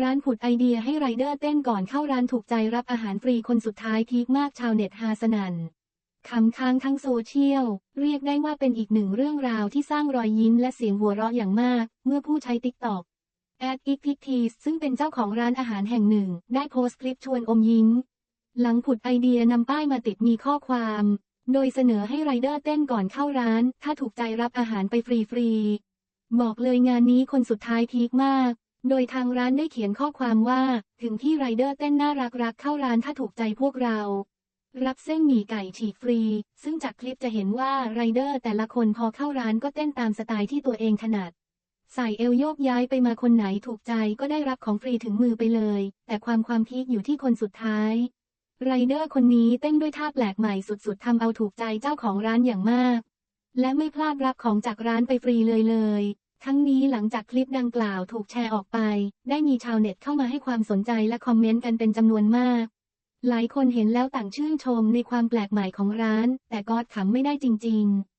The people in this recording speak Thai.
ร้านผุดไอเดียให้ไรเดอร์เต้นก่อนเข้าร้านถูกใจรับอาหารฟรีคนสุดท้ายพีคมากชาวเน็ตฮาสนันขำค้างทั้งโซเชียล เรียกได้ว่าเป็นอีกหนึ่งเรื่องราวที่สร้างรอยยิ้มและเสียงหัวเราะอย่างมาก เมื่อผู้ใช้ติ๊กต็อกแอดอีกพิกทีสซึ่งเป็นเจ้าของร้านอาหารแห่งหนึ่ง ได้โพสต์คลิปชวนอมยิ้ม หลังผุดไอเดียนำป้ายมาติดมีข้อความ โดยเสนอให้ไรเดอร์เต้นก่อนเข้าร้าน ถ้าถูกใจรับอาหารไปฟรีๆบอกเลยงานนี้คนสุดท้ายพีคมาก โดยทางร้านได้เขียนข้อความว่า ถึงที่ไรเดอร์เต้นน่ารักรักเข้าร้านถ้าถูกใจพวกเรา รับเส้นหมี่ไก่ฉีกฟรี ซึ่งจากคลิปจะเห็นว่าไรเดอร์แต่ละคนพอเข้าร้านก็เต้นตามสไตล์ที่ตัวเองถนัดใส่เอวโยกย้ายไปมาคนไหนถูกใจก็ได้รับของฟรีถึงมือไปเลย แต่ความความพีคอยู่ที่คนสุดท้ายไรเดอร์คนนี้เต้นด้วยท่าแปลกใหม่สุดๆทำเอาถูกใจเจ้าของร้านอย่างมาก และไม่พลาดรับของจากร้านไปฟรีเลยเลย ทั้งนี้หลังจากคลิปดังกล่าวถูกแชร์ออกไป ได้มีชาวเน็ตเข้ามาให้ความสนใจและคอมเมนต์กันเป็นจำนวนมาก หลายคนเห็นแล้วต่างชื่นชมในความแปลกใหม่ของร้าน แต่ก็ขำไม่ได้จริง ๆ